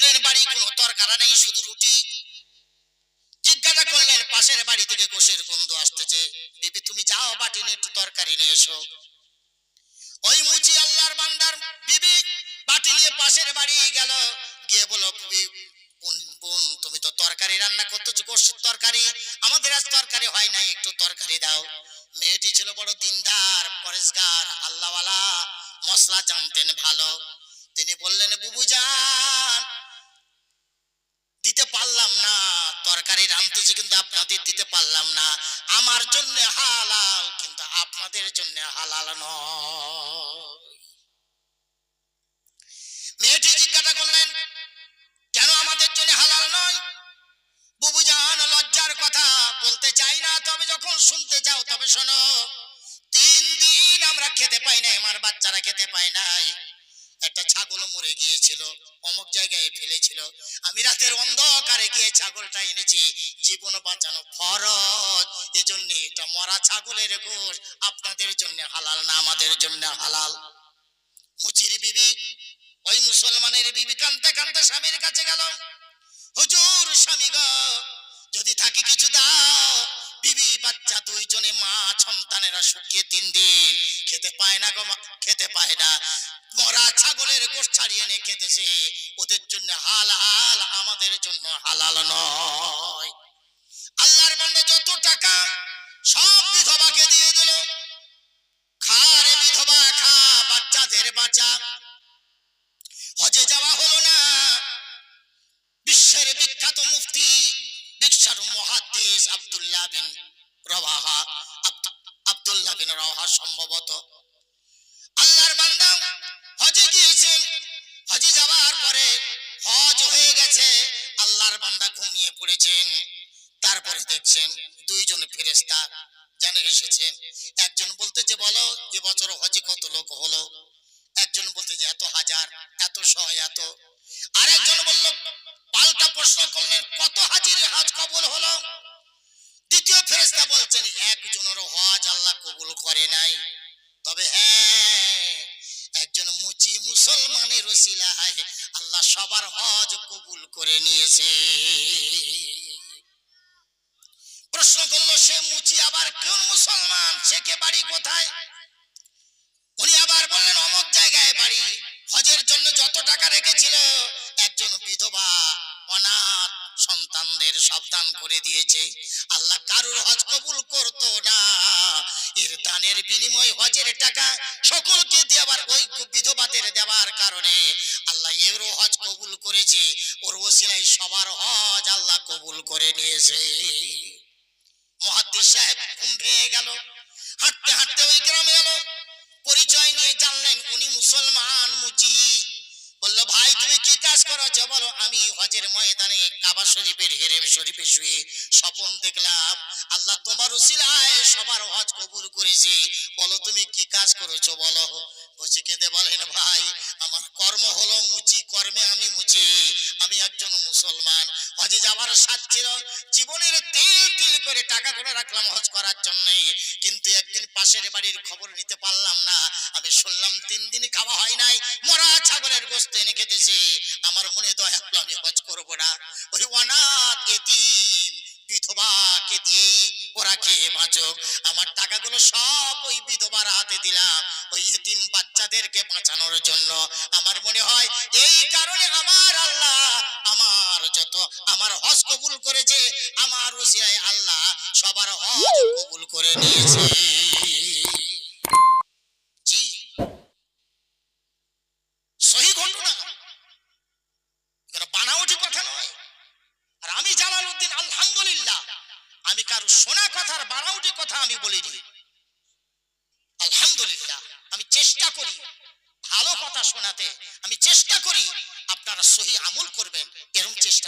বাড়ি কোনো তরকারা নেই, শুধু রুটি। জিজ্ঞাসা করলেন, পাশের বাড়ি থেকে গোশের গন্ধ আসতেছে। বিবি তুমি যাও বাটি নিয়ে একটু তরকারি নিয়ে এসো। ওই মুচি আল্লাহর বান্দার বিবি বাটি নিয়ে পাশের বাড়ি গেল। গিয়ে বলো বোন তুমি তো তরকারি রান্না করতেছো গোশের তরকারি। আমাদের আজ তরকারি হয় নাই, একটু তরকারি দাও। মেয়েটি ছিল বড় দিনদার, পরেশগার, আল্লাহওয়ালা, মশলা জানতেন ভালো। তিনি বললেন, বুবু যান দিতে পারলাম না তরকারি কিন্তু আপনাদের দিতে পারলাম না। আমার জন্য হালাল, কিন্তু আপনাদের জন্য হালাল নয়। মেয়েটি জিজ্ঞাসা করলেন, কেন আমাদের জন্য হালাল নয়? বুবু জান লজ্জার কথা, বলতে চাই না, তবে যখন শুনতে চাও, তবে শোনো। তিন দিন আমরা খেতে পাই নাই, আমার বাচ্চারা খেতে পায় নাই। একটা ছাগল মরে গিয়েছিল, অমুক জায়গায় ফেলেছিল। আমি রাতের অন্ধকারে গিয়ে ছাগলটা এনেছি। জীবন বাঁচানো ফরজ। এজন্য এটা মরা ছাগলের গোশ। আপনাদের জন্য হালাল না আমাদের জন্য হালাল। মুচির বিবি, ওই মুসলমানের বিবি কানতে কানতে স্বামীর কাছে গেল। হুজুর স্বামী গো, যদি থাকি কিছু দাও। বিবি, বাচ্চা দুইজনে মা, সন্তানেরা শুকিয়ে তিন দিন। খেতে পায় না গো খেতে পায় না। মরা ছাগলের গোশ ছাড়িয়ে এনে খেতেছে। ওদের জন্য হালাল, আমাদের জন্য হালাল নয়। আল্লাহর বান্দা যত টাকা, সব বিধবাকে দিয়ে দিল। খা রে বিধবা, খা, বাচ্চাদের বাঁচা। হজে যাওয়া হলো না। বিশ্বের বিখ্যাত মুফতি বিখ্যাত মহাদেশ আব্দুল্লাহ বিন রওয়াহা। আব্দ- আব্দুল্লাহ বিন রওয়াহা সম্ভবত। আল্লাহর বান্দা হজে যাওয়ার পরে হজ হয়ে গেছে, আল্লাহর বান্দা ঘুমিয়ে পড়েছেন। তারপরে দেখছেন দুইজন ফেরেস্তা যেন এসেছেন। একজন বলতে যে, বলো যে এবছর হজে কত লোক হলো? একজন বলতে যে, এত হাজার, এত শহ, এত। আরেকজন বলল মুসলমানের আল্লাহ সবার হজ কবুল করে নিয়েছে। প্রশ্ন করল, সে মুচি আবার কোন মুসলমান? সে কে বাড়ি কোথায়? উনি আবার বললেন, অমুক জায়গায় বাড়ি। হজের জন্য যত টাকা রেখেছিল, একজন বিধবা অনাথ সন্তানদের সাবধান করে দিয়েছে। আল্লাহ কারুর হজ কবুল করতো না। এর দানের বিনিময় হজের টাকা সকলকে দেওয়ার ওই বিধবাদের দেওয়ার কারণে আল্লাহ এরও হজ কবুল করেছে, ওর ওসিলায় সবার হজ আল্লাহ কবুল করে নিয়েছে। মহাদ্দিস সাহেব ঘুম ভেঙে গেল, হাঁটতে হাঁটতে ওই গ্রামে এলো, পরিচয় নিয়ে জানলেন উনি মুসলমান মুচি। বলল, ভাই, তুমি কি কাজ করেছ? বলো, আমি হজের ময়দানে কাবা শরীফের হেরেম শরীফে শুয়ে স্বপন দেখলাম, আল্লাহ তোমার উসিলায় সবার হজ কবুল করেছি। বলো তুমি কি কাজ করেছ বলো। বসে কেঁদে বলেন, ভাই, আমার কর্ম হলো মুচি, কর্মে আমি মুচি। আমি একজন মুসলমান। হজে যাওয়ার ছিল জীবনের তিল তিল করে টাকা করে রাখলাম হজ করার জন্য। কিন্তু একদিন পাশের বাড়ির খবর নিতে পারলাম না। আমি শুনলাম তিন দিন খাওয়া হয় নাই ছাগলের গোস্ত এনে খেতেছি। আমার মনে দয়া হলো আমি হজ করব না। ওই অনাথ এতিম বিধবাকে দিয়ে ওরা খেয়ে বাঁচুক। আমার টাকাগুলো সব ওই বিধবার হাতে দিলাম। ওই এতিম বাচ্চাদেরকে বাঁচানোর জন্য। আমার মনে হয় এই কারণে আমার আল্লাহ আমার যত, আমার হজ কবুল করেছে, আমার ওসিয়ায় আল্লাহ সবার হজ কবুল করে নিয়েছে জি সহি ঘটনা এটা বানাওটি কথা নয় আর আমি জালাল উদ্দিন আলহামদুলিল্লাহ আমি কারও শোনা কথার বানাওটি কথা আমি বলিনি আলহামদুলিল্লাহ, আমি চেষ্টা করি ভালো কথা শোনাতে। আমি চেষ্টা করি আপনারা সহি আমল করবেন এরকম চেষ্টা